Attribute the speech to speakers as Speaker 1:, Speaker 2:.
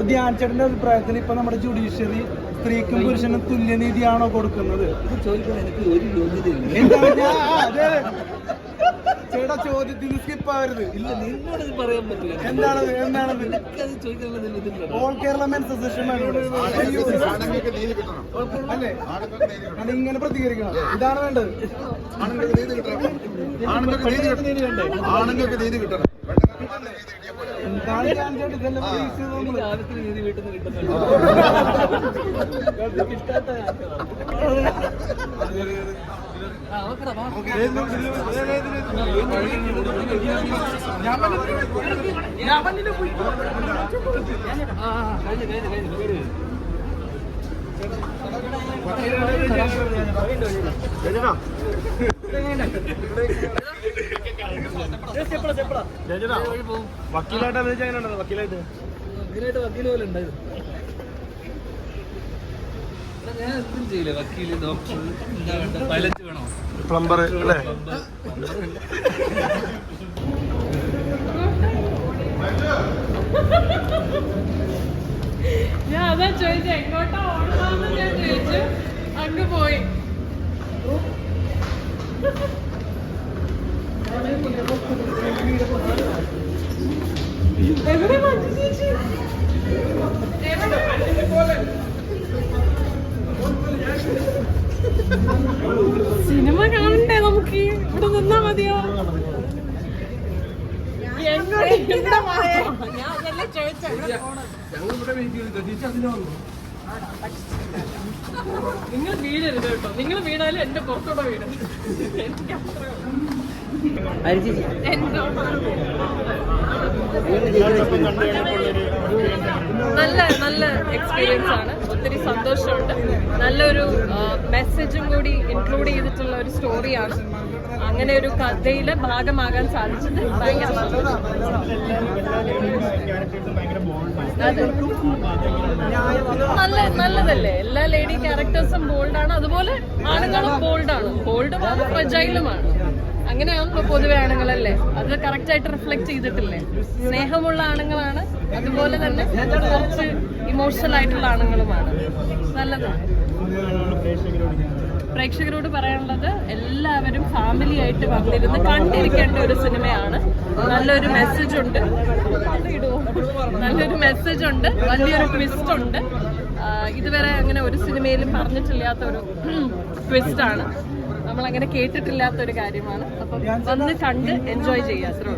Speaker 1: അപ്പൊ ധ്യാൻ ചേട്ടന്റെ അഭിപ്രായത്തിൽ ഇപ്പൊ നമ്മുടെ ജുഡീഷ്യറി സ്ത്രീക്കും പുരുഷനും തുല്യനീതിയാണോ കൊടുക്കുന്നത്?
Speaker 2: ചോദിക്കാൻ എനിക്ക് ഒരു യോഗ്യതയില്ല.
Speaker 1: ചേട്ടാ ചോദ്യത്തിന് സ്കിപ്പ് ആവരുത്.
Speaker 2: ഇല്ല നിന്നോട് ഇത് പറയാൻ പറ്റില്ല.
Speaker 1: എന്താണ് എന്താണ്
Speaker 2: എനിക്കത് ചോദിക്കാനുള്ള ഇതില്ല
Speaker 1: ഓൾ കേരള മെൻസ് അല്ലേ? അത് ഇങ്ങനെ പ്രതികരിക്കണം. ഇതാണ് വേണ്ടത്.
Speaker 3: ആണുങ്ങൾക്ക് നീതി കിട്ടണം. ആണുങ്ങൾക്ക് നീതി കിട്ടണം. ആണുങ്ങൾക്ക് നീതി കിട്ടണം.
Speaker 2: കിട്ടാത്ത
Speaker 1: വക്കീലായിട്ട് വക്കീലായിട്ട്
Speaker 2: വക്കീലായിട്ട് വക്കീൽ പോലെ എടാ, ഞാൻ എന്തും ചെയ്യില്ല. വക്കീൽ ഡോക്ടർ എന്താ വേണ്ട പൈലറ്റ് വേണോ?
Speaker 1: പ്ലംബർ അല്ലേ?
Speaker 4: ഞാൻ അതാ ചോദിച്ചത് എങ്ങോട്ടാ ഓടണമെന്ന് ഞാൻ ചോദിച്ചു. അങ്ങ് പോയി. നിങ്ങൾ വീഴരുത് കേട്ടോ നിങ്ങൾ വീണാലും എന്റെ പുറത്തോടെ വീഴും എനിക്ക്. നല്ല നല്ല എക്സ്പീരിയൻസ് ആണ് ഒത്തിരി സന്തോഷമുണ്ട്. നല്ലൊരു മെസ്സേജും കൂടി ഇൻക്ലൂഡ് ചെയ്തിട്ടുള്ള ഒരു സ്റ്റോറിയാണ് അങ്ങനെ ഒരു കഥയിലെ ഭാഗമാകാൻ സാധിച്ചത് ഭയങ്കര നല്ല നല്ലതല്ലേ? എല്ലാ ലേഡി ക്യാരക്ടേഴ്സും ബോൾഡാണ് അതുപോലെ ആണുങ്ങളും ബോൾഡാണ് ബോൾഡ് പോലെ ഫ്രജൈലുമാണ് അങ്ങനെയാണല്ലോ പൊതുവെ ആണുങ്ങളല്ലേ? അത് കറക്റ്റ് ആയിട്ട് റിഫ്ലക്ട് ചെയ്തിട്ടില്ലേ? സ്നേഹമുള്ള ആണുങ്ങളാണ് അതുപോലെ തന്നെ കുറച്ച് ഇമോഷണൽ ആയിട്ടുള്ള ആണുങ്ങളുമാണ്. നല്ലതാണ്. പ്രേക്ഷകരോട് പറയാനുള്ളത് എല്ലാവരും ഫാമിലി ആയിട്ട് വന്നിരുന്ന് കണ്ടിരിക്കേണ്ട ഒരു സിനിമയാണ്. നല്ലൊരു മെസ്സേജ് ഉണ്ട്. നല്ലൊരു മെസ്സേജ് ഉണ്ട്. വലിയൊരു ട്വിസ്റ്റ് ഉണ്ട്. ഇതുവരെ അങ്ങനെ ഒരു സിനിമയിലും പറഞ്ഞിട്ടില്ലാത്ത ഒരു ട്വിസ്റ്റ് ആണ്. നമ്മൾ അങ്ങനെ കേട്ടിട്ടില്ലാത്ത ഒരു കാര്യമാണ്. അപ്പം വന്ന് കണ്ട് എൻജോയ് ചെയ്യാത്രേ